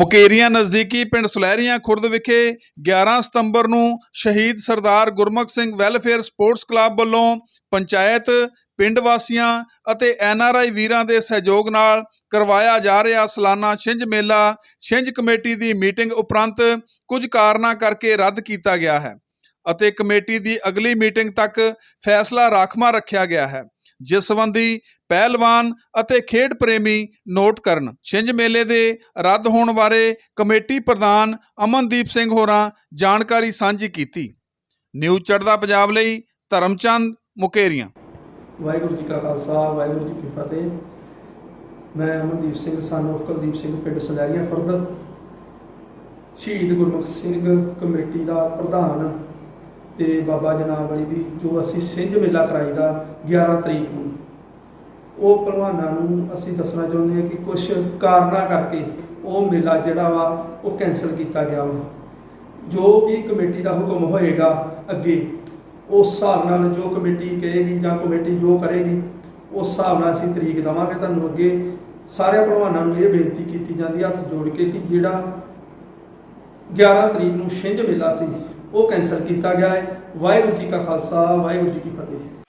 ਮੁਕੇਰੀਆਂ ਨਜ਼ਦੀਕੀ ਪਿੰਡ ਸੁਲਹਿਰੀਆਂ ਖੁਰਦ ਵਿਖੇ 11 ਸਤੰਬਰ ਨੂੰ ਸ਼ਹੀਦ Sardar Gurmukh Singh welfare sports club ਵੱਲੋਂ ਪੰਚਾਇਤ, ਪਿੰਡ ਵਾਸੀਆਂ ਅਤੇ ਐੱਨ ਆਰ ਆਈ ਵੀਰਾਂ ਦੇ ਸਹਿਯੋਗ ਨਾਲ ਕਰਵਾਇਆ ਜਾ ਰਿਹਾ ਸਾਲਾਨਾ ਛਿੰਝ ਮੇਲਾ, ਛਿੰਝ ਕਮੇਟੀ ਦੀ ਮੀਟਿੰਗ ਉਪਰੰਤ ਕੁਝ ਕਾਰਨਾਂ ਕਰਕੇ ਰੱਦ ਕੀਤਾ ਗਿਆ ਹੈ ਅਤੇ ਕਮੇਟੀ ਦੀ ਅਗਲੀ ਮੀਟਿੰਗ ਤੱਕ ਫੈਸਲਾ ਰਾਖਵਾਂ ਰੱਖਿਆ ਗਿਆ ਹੈ, ਜਿਸ ਸੰਬੰਧੀ ਪਹਿਲਵਾਨ ਅਤੇ ਖੇਡ ਪ੍ਰੇਮੀ ਨੋਟ ਕਰਨ। ਛਿੰਝ ਮੇਲੇ ਦੇ ਰੱਦ ਹੋਣ ਬਾਰੇ ਕਮੇਟੀ ਪ੍ਰਧਾਨ ਅਮਨਦੀਪ ਸਿੰਘ ਹੋਰਾਂ ਜਾਣਕਾਰੀ ਸਾਂਝੀ ਕੀਤੀ। ਨਿਊਜ਼ ਚੜ੍ਹਦਾ ਪੰਜਾਬ ਲਈ ਧਰਮਚੰਦ ਮੁਕੇਰੀਆਂ। ਵਾਹਿਗੁਰੂ ਜੀ ਕਾ ਖਾਲਸਾ, ਵਾਹਿਗੁਰੂ ਜੀ ਕੀ ਫਤਿਹ। ਮੈਂ ਅਮਨਦੀਪ ਸਿੰਘ ਸਨ of ਕੁਲਦੀਪ ਸਿੰਘ, ਪਿੰਡ ਸਲੈਰੀਆਂ ਖੁਰਦ ਸ਼ਹੀਦ ਗੁਰਮੁਖ ਸਿੰਘ ਕਮੇਟੀ ਦਾ ਪ੍ਰਧਾਨ ਤੇ ਬਾਬਾ ਜਨਾਬ ਵਾਲੀ ਦੀ ਜੋ ਅਸੀਂ ਸਿੰਝ ਮੇਲਾ ਕਰਾਈਦਾ 11 ਤਰੀਕ ਨੂੰ। ਉਹ ਭਲਵਾਨਾਂ ਨੂੰ ਅਸੀਂ ਦੱਸਣਾ ਚਾਹੁੰਦੇ ਹਾਂ ਕਿ ਕੁਝ ਕਾਰਨਾਂ ਕਰਕੇ ਉਹ ਮੇਲਾ ਜਿਹੜਾ ਵਾ, ਉਹ ਕੈਂਸਲ ਕੀਤਾ ਗਿਆ ਵਾ। ਜੋ ਵੀ ਕਮੇਟੀ ਦਾ ਹੁਕਮ ਹੋਏਗਾ ਅੱਗੇ, ਉਸ ਹਿਸਾਬ ਨਾਲ ਜੋ ਕਮੇਟੀ ਕਹੇਗੀ ਜਾਂ ਕਮੇਟੀ ਜੋ ਕਰੇਗੀ, ਉਸ ਹਿਸਾਬ ਨਾਲ ਅਸੀਂ ਤਰੀਕ ਦੇਵਾਂਗੇ ਤੁਹਾਨੂੰ ਅੱਗੇ। ਸਾਰੇ ਭਲਵਾਨਾਂ ਨੂੰ ਇਹ ਬੇਨਤੀ ਕੀਤੀ ਜਾਂਦੀ ਹੈ ਹੱਥ ਜੋੜ ਕੇ ਕਿ ਜਿਹੜਾ 11 ਤਰੀਕ ਨੂੰ ਛਿੰਝ ਮੇਲਾ ਸੀ, ਉਹ ਕੈਂਸਲ ਕੀਤਾ ਗਿਆ ਹੈ। ਵਾਹਿਗੁਰੂ ਜੀ ਕਾ ਖਾਲਸਾ, ਵਾਹਿਗੁਰੂ ਜੀ ਕੀ ਫਤਿਹ।